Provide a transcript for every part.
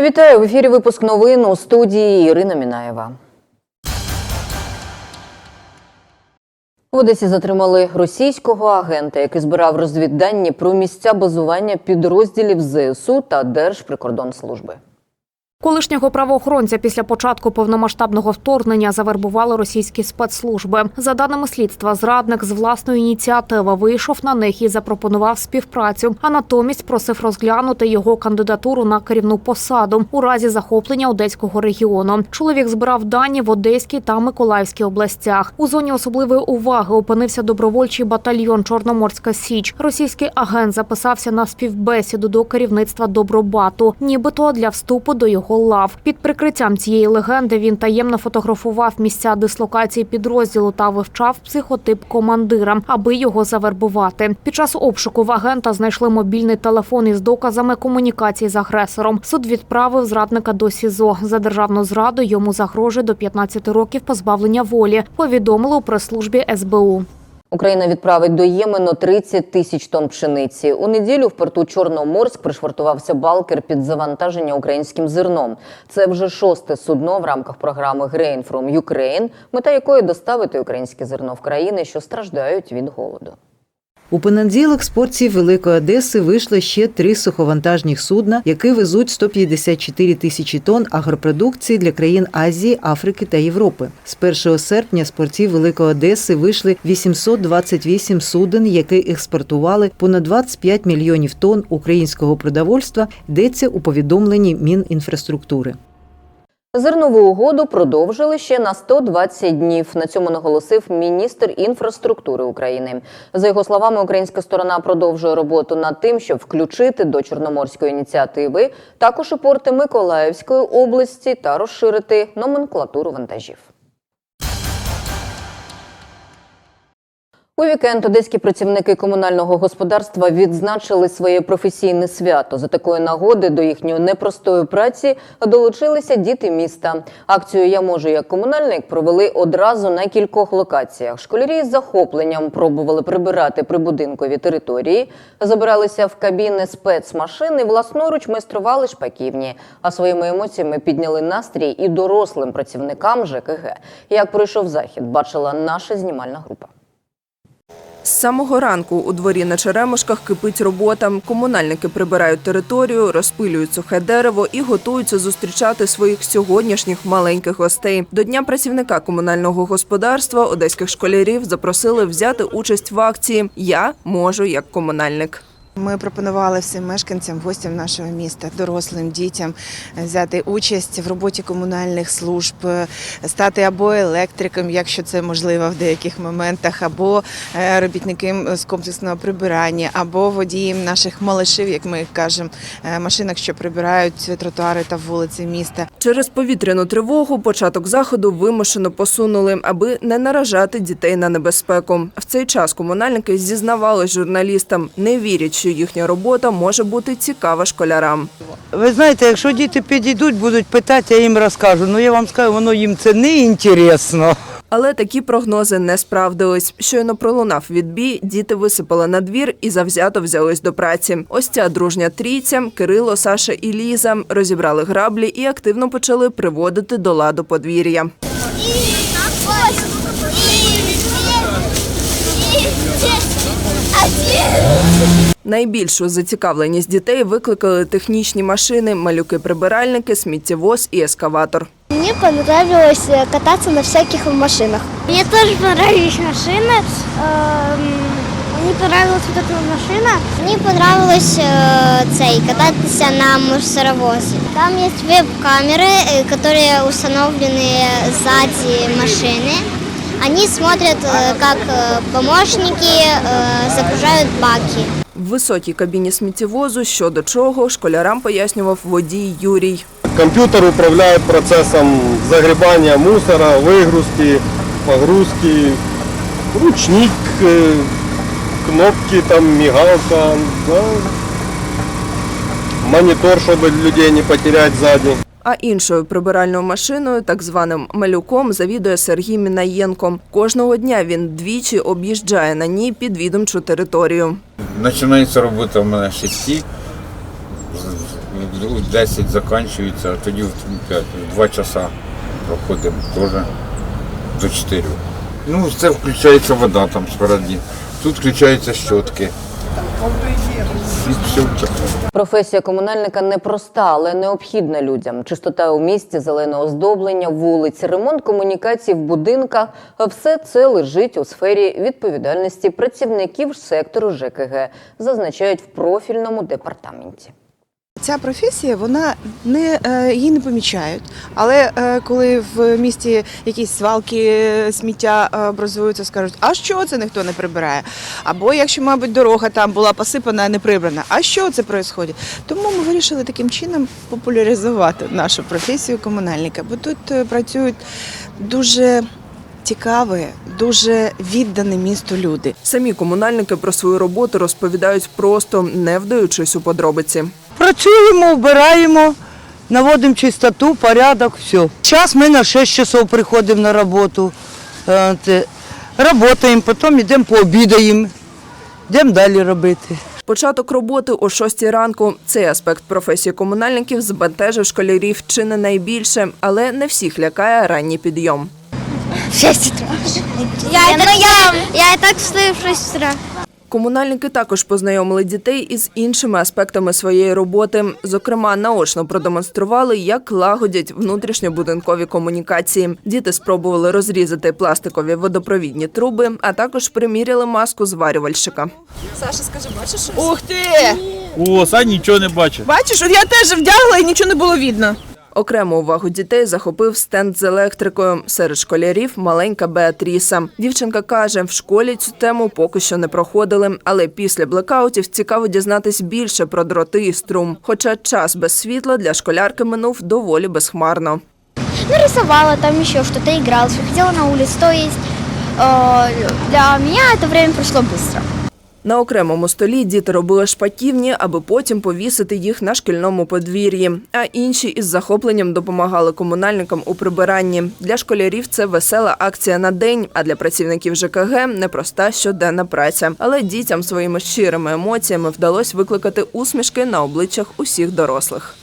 Вітаю в ефірі. Випуск новин у студії Ірина Мінаєва. В Одесі затримали російського агента, який збирав розвіддані про місця базування підрозділів ЗСУ та Держприкордонслужби. Колишнього правоохоронця після початку повномасштабного вторгнення завербували російські спецслужби. За даними слідства, зрадник з власної ініціативи вийшов на них і запропонував співпрацю, а натомість просив розглянути його кандидатуру на керівну посаду у разі захоплення одеського регіону. Чоловік збирав дані в Одеській та Миколаївській областях. У зоні особливої уваги опинився добровольчий батальйон Чорноморська Січ. Російський агент записався на співбесіду до керівництва Добробату, нібито для вступу до його лав. Під прикриттям цієї легенди він таємно фотографував місця дислокації підрозділу та вивчав психотип командира, аби його завербувати. Під час обшуку в агента знайшли мобільний телефон із доказами комунікації з агресором. Суд відправив зрадника до СІЗО. За державну зраду йому загрожує до 15 років позбавлення волі. Повідомили у прес-службі СБУ. Україна відправить до Ємену 30 тисяч тонн пшениці. У неділю в порту Чорноморськ пришвартувався балкер під завантаження українським зерном. Це вже шосте судно в рамках програми Grain from Ukraine, мета якої доставити українське зерно в країни, що страждають від голоду. У понеділок з порції Великої Одеси вийшло ще три суховантажних судна, які везуть 154 тисячі тонн агропродукції для країн Азії, Африки та Європи. З 1 серпня з портів Великої Одеси вийшли 828 суден, які експортували понад 25 мільйонів тонн українського продовольства. Йдеться у повідомленні Мінінфраструктури. Зернову угоду продовжили ще на 120 днів. На цьому наголосив міністр інфраструктури України. За його словами, українська сторона продовжує роботу над тим, щоб включити до чорноморської ініціативи також і порти Миколаївської області та розширити номенклатуру вантажів. У вікенд одеські працівники комунального господарства відзначили своє професійне свято. За такої нагоди до їхньої непростої праці долучилися діти міста. Акцію Я можу як комунальник провели одразу на кількох локаціях. Школярі з захопленням пробували прибирати прибудинкові території, забиралися в кабіни спецмашини, власноруч майстрували шпаківні. А своїми емоціями підняли настрій і дорослим працівникам ЖКГ. Як пройшов захід, бачила наша знімальна група. З самого ранку у дворі на Черемушках кипить робота. Комунальники прибирають територію, розпилюють сухе дерево і готуються зустрічати своїх сьогоднішніх маленьких гостей. До дня працівника комунального господарства одеських школярів запросили взяти участь в акції Я можу як комунальник. Ми пропонували всім мешканцям, гостям нашого міста, дорослим дітям е, взяти участь в роботі комунальних служб, е, стати або електриком, якщо це можливо в деяких моментах, або е, робітником з комплексного прибирання, або водієм наших малишів, як ми кажемо, машинок, що прибирають тротуари та вулиці міста. Через повітряну тривогу початок заходу вимушено посунули, аби не наражати дітей на небезпеку. В цей час комунальники зізнавались журналістам, не вірять, що їхня робота може бути цікава школярам. Ви знаєте, якщо діти підійдуть, будуть питати, я їм розкажу. Ну я вам скажу, воно їм це не інтересно. Але такі прогнози не справдились. Щойно пролунав відбій, діти висипали на двір і завзято взялись до праці. Ось ця дружня трійця Кирило, Саша і Ліза розібрали граблі і активно почали приводити до ладу подвір'я. Найбільшу зацікавленість дітей викликали технічні машини, малюки-прибиральники, сміттєвоз і ескаватор. Мне понравилось э, кататься на всяких машинах. Мне тоже понравились машины. Эм, Мне понравилась вот эта машина. Мне понравилось э, цей, кататься на мусоровозе. Там есть веб-камеры, э, которые установлены сзади машины. Они смотрят, э, как э, помощники э, загружают баки. В високій кабіні сміттєвозу що до чого школярам пояснював водій Юрій. Компьютер управляет процессом загребания мусора, выгрузки, погрузки, ручник, э, кнопки, там мигалка, да. монитор, чтобы людей не потерять сзади. А іншою прибиральною машиною, так званим малюком, завідує Сергій Мінаєнко. Кожного дня він двічі об'їжджає на ній підвідомчу територію. Починається робота в мене з 6. у 10 закінчується, а тоді в 5, в 2 часа проходимо теж до 4. Ну, це включається вода там спереді. Тут включаються щотки. І все в. Професія комунальника непроста, але необхідна людям. Чистота у місті, зелене оздоблення, вулиць, ремонт комунікацій в будинках – все це лежить у сфері відповідальності працівників сектору ЖКГ, зазначають в профільному департаменті. Ця професія, вона не е, її не помічають. Але е, коли в місті якісь свалки е, сміття образуються, скажуть, а що це ніхто не прибирає? Або якщо, мабуть, дорога там була посипана, а не прибрана, а що це відбувається? Тому ми вирішили таким чином популяризувати нашу професію комунальника, бо тут працюють дуже цікаві, дуже віддані місту люди. Самі комунальники про свою роботу розповідають просто, не вдаючись у подробиці. Працюємо, вбираємо, наводимо чистоту, порядок, все. Час ми на 6 часов приходимо на роботу. Е, Работаємо, потім йдемо пообідаємо, йдемо далі робити. Початок роботи о 6 ранку. Цей аспект професії комунальників збентежив школярів чи не найбільше, але не всіх лякає ранній підйом. Шесть утра. Я, и так, я, я и так встаю в 6 утра. Комунальники також познайомили дітей із іншими аспектами своєї роботи. Зокрема, наочно продемонстрували, як лагодять внутрішньобудинкові комунікації. Діти спробували розрізати пластикові водопровідні труби, а також приміряли маску зварювальщика. Ух ти! О, Сань нічого не бачить. Бачиш, от я теж вдягла і нічого не було видно. Окрему увагу дітей захопив стенд з електрикою. Серед школярів маленька Беатріса. Дівчинка каже, в школі цю тему поки що не проходили, але після блекаутів цікаво дізнатись більше про дроти і струм. Хоча час без світла для школярки минув доволі безхмарно. Нарисовала там еще что-то, игралась, выходила на улицу. То есть э, для меня это время прошло быстро. На окремому столі діти робили шпаківні, аби потім повісити їх на шкільному подвір'ї. А інші із захопленням допомагали комунальникам у прибиранні. Для школярів це весела акція на день, а для працівників ЖКГ непроста щоденна праця. Але дітям своїми щирими емоціями вдалося викликати усмішки на обличчях усіх дорослих.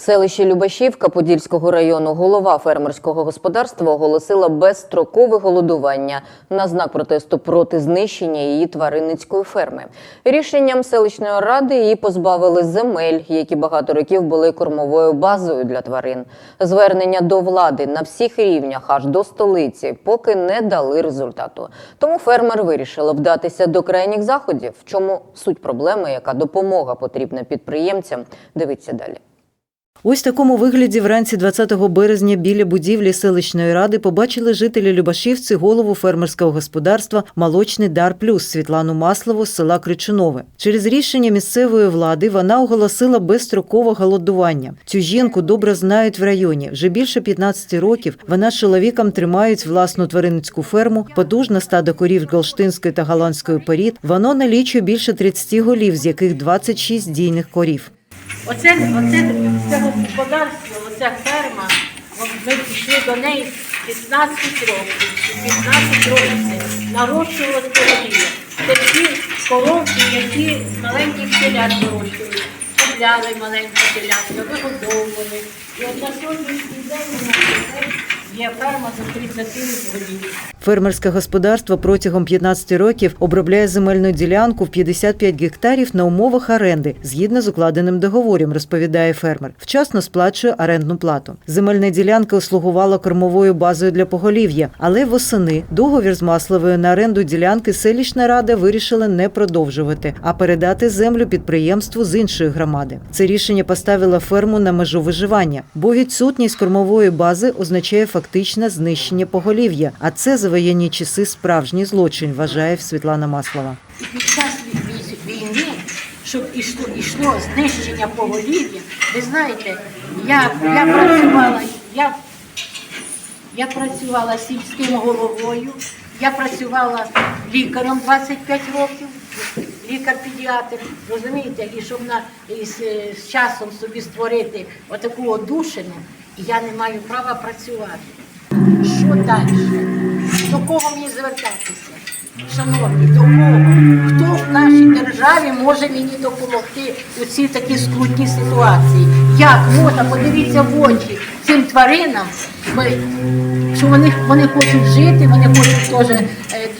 В селищі Любашівка Подільського району голова фермерського господарства оголосила безстрокове голодування на знак протесту проти знищення її тваринницької ферми. Рішенням селищної ради її позбавили земель, які багато років були кормовою базою для тварин. Звернення до влади на всіх рівнях аж до столиці поки не дали результату. Тому фермер вирішила вдатися до крайніх заходів. В чому суть проблеми, яка допомога потрібна підприємцям? Дивіться далі. Ось такому вигляді вранці 20 березня біля будівлі селищної ради побачили жителі Любашівці голову фермерського господарства Молочний дар плюс Світлану Маслову з села Кричунове. Через рішення місцевої влади вона оголосила безстрокове голодування. Цю жінку добре знають в районі. Вже більше 15 років вона з чоловіком тримають власну тваринницьку ферму, потужне стадо корів голштинської та голландської порід. Воно налічує більше 30 голів, з яких 26 дійних корів. Оце, оце, це господарство, оця ферма, ми пішли до неї 15 років. 15 років нарощували королі. Це ті коровки, які з маленьких телят вирощували. Купляли маленькі телятка, вигодовували. І от на сьогоднішній день у нас ферма за 30 голів. Фермерське господарство протягом 15 років обробляє земельну ділянку в 55 гектарів на умовах оренди згідно з укладеним договором, розповідає фермер. Вчасно сплачує орендну плату. Земельна ділянка слугувала кормовою базою для поголів'я, але восени договір з Масловою на оренду ділянки селищна рада вирішила не продовжувати, а передати землю підприємству з іншої громади. Це рішення поставило ферму на межу виживання, бо відсутність кормової бази означає фактичне знищення поголів'я, а це за воєнні часи справжній злочин, вважає Світлана Маслова. Під час вій- війни, щоб ішло, ішло знищення поголів'я, ви знаєте, я, я працювала, я, я працювала сільським головою, я працювала лікарем 25 років, лікар-педіатр, розумієте, і щоб на, і з, з часом собі створити отаку одушину, я не маю права працювати. Що далі? До кого мені звертатися? Шановні, до кого? Хто в нашій державі може мені допомогти у цій такій скрутній ситуації. Як можна подивіться в очі цим тваринам, що вони, вони хочуть жити, вони хочуть теж е,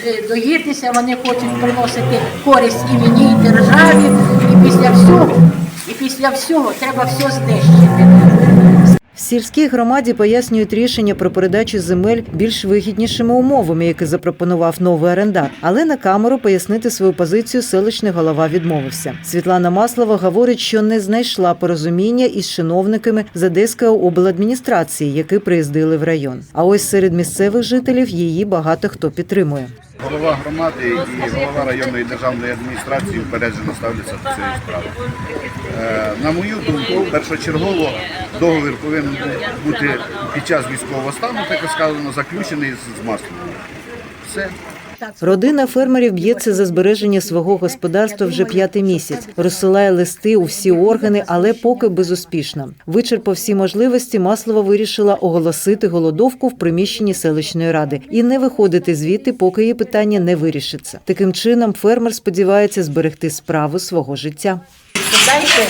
е, доїтися, вони хочуть приносити користь і мені, і державі. І після всього, і після всього треба все знищити. Сільській громаді пояснюють рішення про передачу земель більш вигіднішими умовами, які запропонував новий орендар. Але на камеру пояснити свою позицію селищний голова відмовився. Світлана Маслова говорить, що не знайшла порозуміння із чиновниками з Одеської обладміністрації, які приїздили в район. А ось серед місцевих жителів її багато хто підтримує. Голова громади і голова районної державної адміністрації упереджено ставляться до цієї справи. Е, На мою думку, першочергово договір повинен бути під час військового стану, так сказано, заключений з маслом. Все. Родина фермерів б'ється за збереження свого господарства вже п'ятий місяць. Розсилає листи у всі органи, але поки безуспішно. Вичерпав всі можливості, Маслова вирішила оголосити голодовку в приміщенні селищної ради і не виходити звідти, поки її питання не вирішиться. Таким чином, фермер сподівається зберегти справу свого життя. Дайте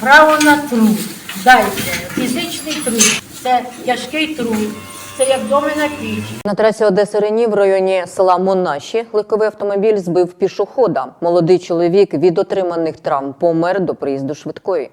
право на труд, дайте фізичний труд, це тяжкий труд, це як доми на піч. На трасі Одеси Рені в районі села Монаші легковий автомобіль збив пішохода. Молодий чоловік від отриманих травм помер до приїзду швидкої.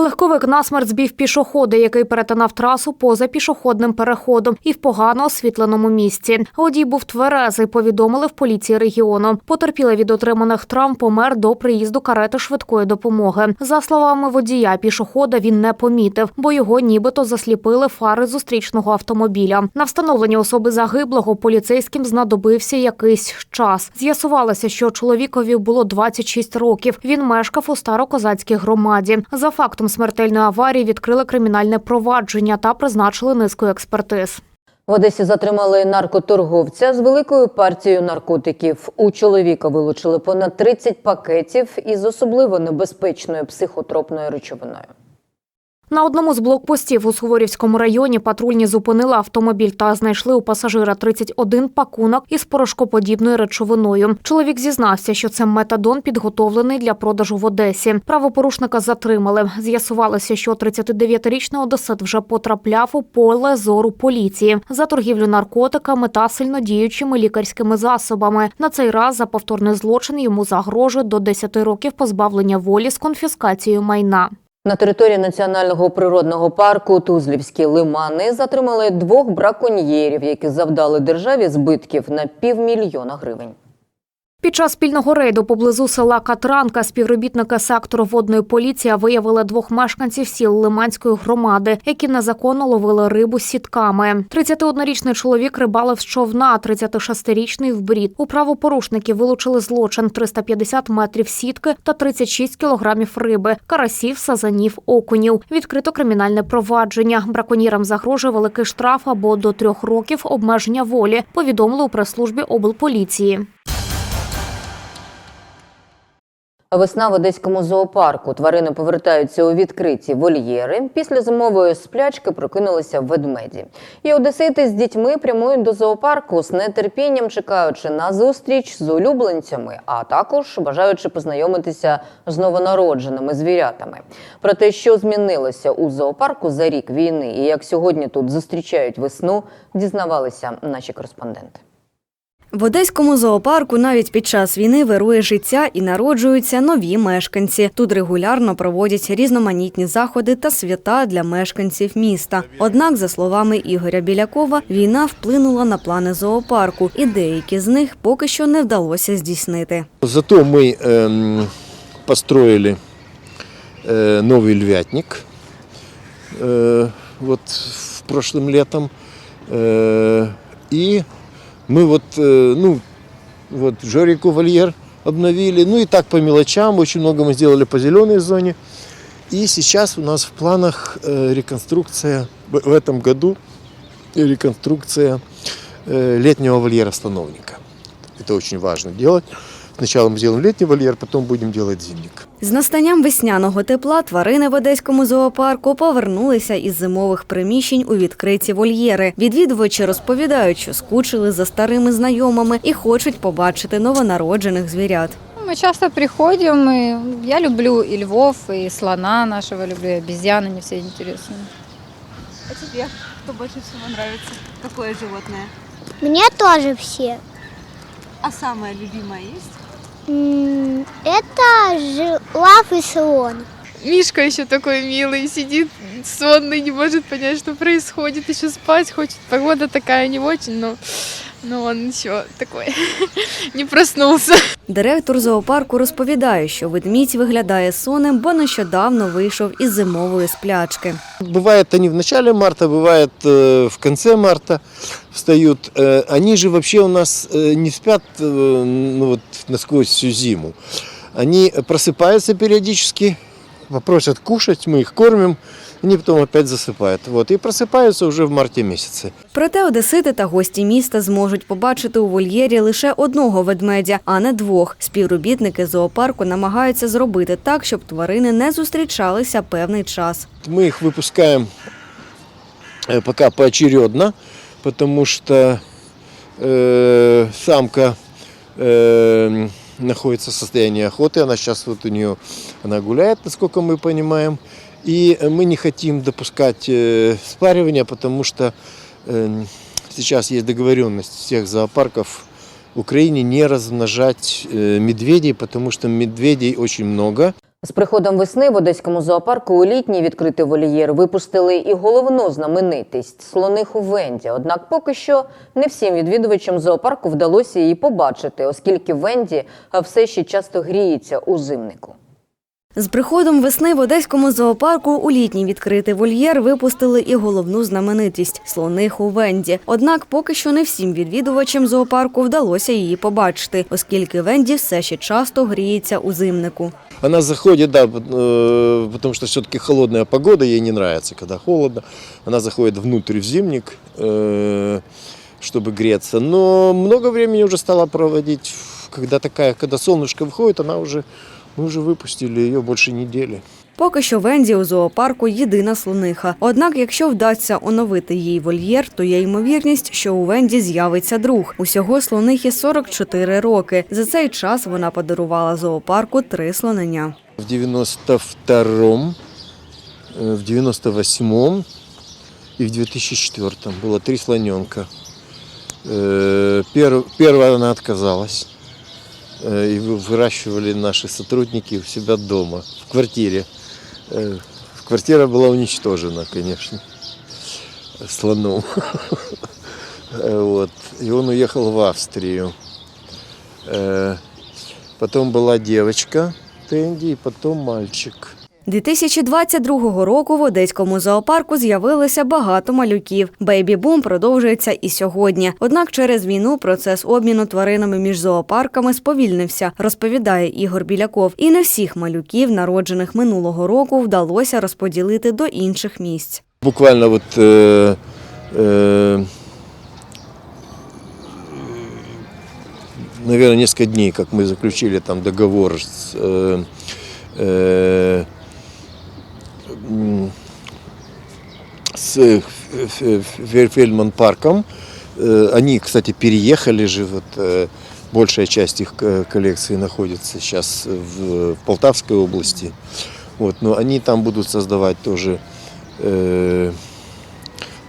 Легковик насмерть збив пішохода, який перетинав трасу поза пішохідним переходом і в погано освітленому місці. Водій був тверезий, повідомили в поліції регіону. Потерпілий від отриманих травм помер до приїзду карети швидкої допомоги. За словами водія, пішохода він не помітив, бо його нібито засліпили фари зустрічного автомобіля. На встановлення особи загиблого поліцейським знадобився якийсь час. З'ясувалося, що чоловікові було 26 років. Він мешкав у старокозацькій громаді. За фактом смертельної аварії відкрили кримінальне провадження та призначили низку експертиз. В Одесі затримали наркоторговця з великою партією наркотиків. У чоловіка вилучили понад 30 пакетів із особливо небезпечною психотропною речовиною. На одному з блокпостів у Суворівському районі патрульні зупинили автомобіль та знайшли у пасажира 31 пакунок із порошкоподібною речовиною. Чоловік зізнався, що це метадон підготовлений для продажу в Одесі. Правопорушника затримали. З'ясувалося, що 39-річний одесит вже потрапляв у поле зору поліції за торгівлю наркотиками та сильнодіючими лікарськими засобами. На цей раз за повторний злочин йому загрожує до 10 років позбавлення волі з конфіскацією майна. На території національного природного парку Тузлівські лимани затримали двох браконьєрів, які завдали державі збитків на півмільйона гривень. Під час спільного рейду поблизу села Катранка співробітники сектору водної поліції виявили двох мешканців сіл Лиманської громади, які незаконно ловили рибу сітками. 31-річний чоловік рибалив з човна, а 36-річний в брід. У правопорушників вилучили злочин 350 метрів сітки та 36 кілограмів риби, карасів, сазанів, окунів. Відкрито кримінальне провадження. Браконьєрам загрожує великий штраф або до трьох років обмеження волі. Повідомили у прес-службі облполіції. Весна в одеському зоопарку. Тварини повертаються у відкриті вольєри. Після зимової сплячки прокинулися ведмеді. І одесити з дітьми прямують до зоопарку з нетерпінням чекаючи на зустріч з улюбленцями, а також бажаючи познайомитися з новонародженими звірятами. Про те, що змінилося у зоопарку за рік війни і як сьогодні тут зустрічають весну, дізнавалися наші кореспонденти. В одеському зоопарку навіть під час війни вирує життя і народжуються нові мешканці. Тут регулярно проводять різноманітні заходи та свята для мешканців міста. Однак, за словами Ігоря Білякова, війна вплинула на плани зоопарку, і деякі з них поки що не вдалося здійснити. Зато мы эм, построили э, новый львятник э, вот в прошлым летом. Э, и мы вот, ну, вот Жорику вольер обновили. Ну и так по мелочам, очень много мы сделали по зеленой зоне. И сейчас у нас в планах реконструкция в этом году реконструкция летнего вольера становника. Это очень важно делать. Сначала мы сделаем летний вольер, потом будем делать зимник. З настанням весняного тепла тварини в одеському зоопарку повернулися із зимових приміщень у відкриті вольєри. Відвідувачі розповідають, що скучили за старими знайомими і хочуть побачити новонароджених звірят. Мы часто приходим, и я люблю и львов, и слона нашего люблю, и обезьян, они все интересные. А тебе кто больше всего нравится? Какое животное? Мне тоже все. А самое любимое есть? М, Это жираф и слон. Мишка еще такой милый, сидит сонный, не может понять, что происходит, еще спать хочет. Погода такая не очень, но, но он еще такой, не проснулся. Директор зоопарку розповідає, що ведмідь виглядає сонним, бо нещодавно вийшов із зимової сплячки. Бывает они в начале марта, бывает э, в конце марта встают. Э, Они же вообще у нас э, не спят э, ну, вот, насквозь всю зиму. Они просыпаются периодически, попросят кушать, мы их кормим, они потом опять засыпают. Вот, и просыпаются уже в марте месяце. Проте одесити та гості міста зможуть побачити у вольєрі лише одного ведмедя, а не двох. Співробітники зоопарку намагаються зробити так, щоб тварини не зустрічалися певний час. Мы их выпускаем э, пока поочередно, потому что э, самка э, находится в состоянии охоты. Она сейчас вот у нее, она гуляет, насколько мы понимаем. И мы не хотим допускать э, спаривания, потому что э, сейчас есть договоренность всех зоопарков в Украине не размножать э, медведей, потому что медведей очень много. З приходом весни в Одеському зоопарку у літній відкритий вольєр випустили і головну знаменитість слониху Венді. Однак поки що не всім відвідувачам зоопарку вдалося її побачити, оскільки Венді все ще часто гріється у зимнику. З приходом весни в одеському зоопарку у літній відкритий вольєр випустили і головну знаменитість слониху Венді. Однак поки що не всім відвідувачам зоопарку вдалося її побачити, оскільки Венді все ще часто гріється у зимнику. Она заходит, да, э, потому что все-таки холодная погода, ей не нравится, когда холодно. Она заходит внутрь в зимник, э, чтобы греться. Но много времени уже стала проводить, когда такая, когда солнышко выходит, она уже, мы уже выпустили ее больше недели. Поки що Венді у зоопарку єдина слониха. Однак, якщо вдасться оновити її вольєр, то є ймовірність, що у Венді з'явиться друг. Усього слонихі 44 роки. За цей час вона подарувала зоопарку три слонення. В 92-м, э, в 98-м и в 2004-м было три слоненка. Э, пер- Первая она отказалась. Э, И вы- выращивали наши сотрудники у себя дома, в квартире. Э, Квартира была уничтожена, конечно, слоном. Э, Вот. И он уехал в Австрию. Э, Потом была девочка Тенди, и потом мальчик. 2022 року в одеському зоопарку з'явилося багато малюків. Бейбі-бум продовжується і сьогодні. Однак через війну процес обміну тваринами між зоопарками сповільнився, розповідає Ігор Біляков. І не всіх малюків, народжених минулого року, вдалося розподілити до інших місць. Буквально вот э, э, наверное, несколько дней, как мы заключили там договор с, э, э, м, с э, Ф- Ф- Фельдман парком. Э, Они, кстати, переехали же, вот, э, большая часть их э, коллекции находится сейчас в, в Полтавской области. Вот, но они там будут создавать тоже э,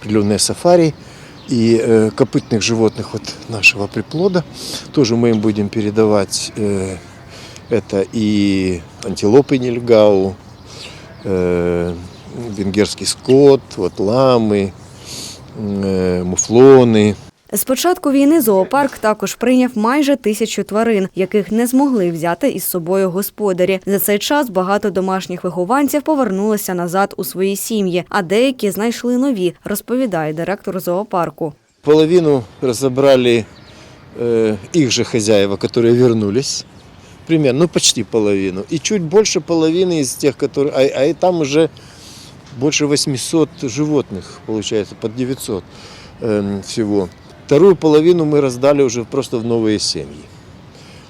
определенные сафари и э, копытных животных вот нашего приплода. Тоже мы им будем передавать э, это и антилопы нильгау, э, венгерский скот, вот ламы, э, муфлоны. З початку війни зоопарк також прийняв майже тисячу тварин, яких не змогли взяти із собою господарі. За цей час багато домашніх вихованців повернулися назад у свої сім'ї, а деякі знайшли нові, розповідає директор зоопарку. Половину разобрали э, их же хозяева, которые вернулись. Примерно, ну почти половину. И чуть больше половины из тех, которые... А, а и там уже больше 800 животных, получается, под 900 эм, всего. Вторую половину мы раздали уже просто в новые семьи.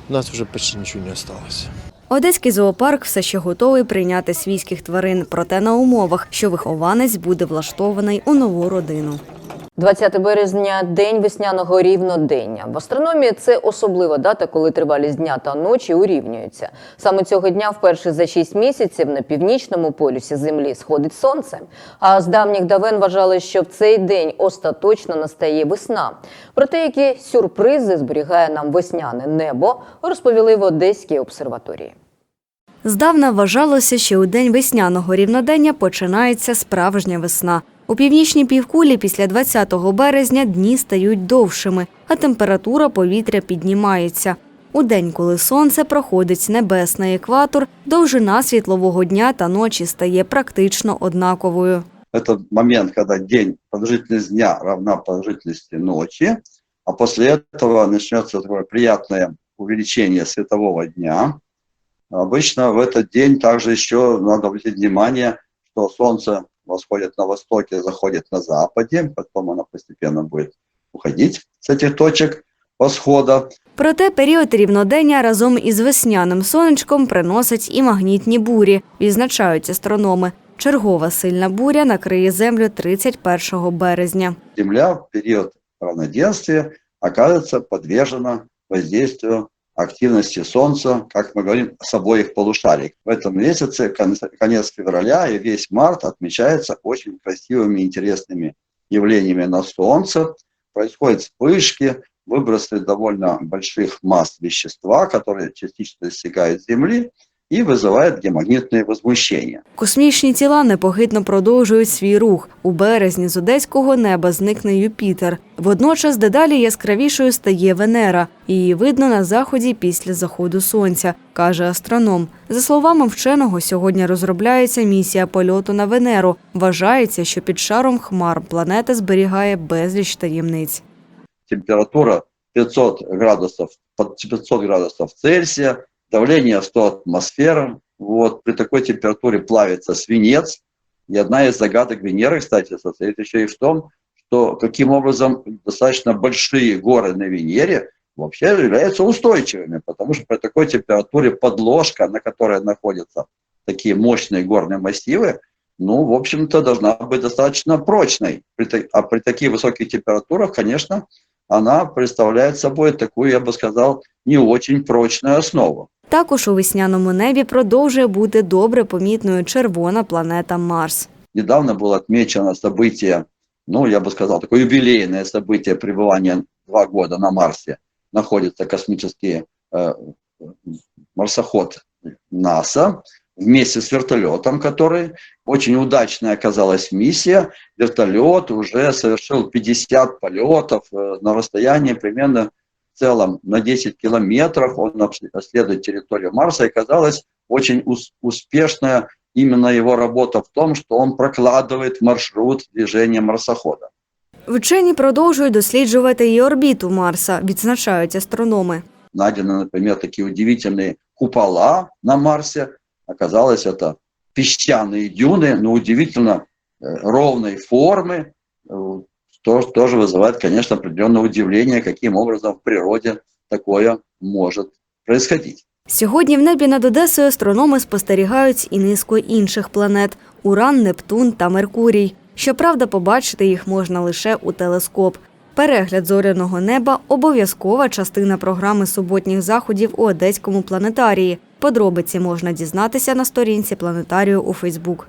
У нас уже почти ничего не осталось. Одеський зоопарк все ще готовий прийняти свійських тварин, проте на умовах, що вихованець буде влаштований у нову родину. 20 березня день весняного рівнодення. В астрономії це особлива дата, коли тривалість дня та ночі урівнюються. Саме цього дня, вперше за 6 місяців, на північному полюсі Землі сходить сонце. А з давніх давен вважали, що в цей день остаточно настає весна. Про те, які сюрпризи зберігає нам весняне небо, розповіли в Одеській обсерваторії. Здавна вважалося, що у день весняного рівнодення починається справжня весна. У північній півкулі після 20 березня дні стають довшими, а температура повітря піднімається. У день, коли сонце проходить небесний екватор, довжина світлового дня та ночі стає практично однаковою. Это момент, когда день, продолжительность дня равна продолжительности ночи, а после этого начнется такое приятное увеличение светового дня. Обычно в этот день также еще надо обратить внимание, что солнце восходит на востоке, заходит на западе, потом оно постепенно будет уходить с этих точек восхода. Проте період рівнодення разом із весняним сонечком приносить і магнітні бурі, відзначають астрономи. Чергова сильна буря накриє землю 31 березня. Земля в период равноденствия оказывается подвержена воздействию активности Солнца, как мы говорим, с обоих полушарий. В этом месяце, конец, февраля и весь март отмечается очень красивыми, интересными явлениями на Солнце. Происходят вспышки, выбросы довольно больших масс вещества, которые частично достигают Земли и вызывают геомагнитные возмущения. Космічні тіла непохитно продовжують свій рух. У березні з одеського неба зникне Юпітер. Водночас дедалі яскравішою стає Венера. Її видно на заході після заходу сонця, каже астроном. За словами вченого, сьогодні розробляється місія польоту на Венеру. Вважається, що під шаром хмар планета зберігає безліч таємниць. температура 500 градусов, под 500 градусов Цельсия, давление 100 атмосфер. Вот, при такой температуре плавится свинец. И одна из загадок Венеры, кстати, состоит еще и в том, что каким образом достаточно большие горы на Венере вообще являются устойчивыми, потому что при такой температуре подложка, на которой находятся такие мощные горные массивы, ну, в общем-то, должна быть достаточно прочной. А при таких высоких температурах, конечно, она представляет собой такую, я бы сказал, не очень прочную основу. Також у весняному небі продовжує бути добре помітною червона планета Марс. Недавно было отмечено событие, ну, я бы сказал, такое юбилейное событие пребывания два года на Марсе. Находится космический э, марсоход НАСА вместе с вертолетом, который очень удачная оказалась миссия. Вертолет уже совершил 50 полетов э, на расстоянии примерно в целом на 10 километров. Он обс- обследует территорию Марса и оказалась очень ус- успешная именно его работа в том, что он прокладывает маршрут движения марсохода. Вчені продовжують досліджувати і орбіту Марса, відзначають астрономи. Найдены, например, такие удивительные купола на Марсе. Оказалось, это песчаные дюны, но удивительно э, ровной формы, э, что тоже вызывает, конечно, определенное удивление, каким образом в природе такое может происходить. Сьогодні в небі над Одесою астрономи спостерігають і низку інших планет – Уран, Нептун та Меркурій. Щоправда, побачити їх можна лише у телескоп. Перегляд зоряного неба – обов'язкова частина програми суботніх заходів у Одеському планетарії. Подробиці можна дізнатися на сторінці планетарію у Фейсбук.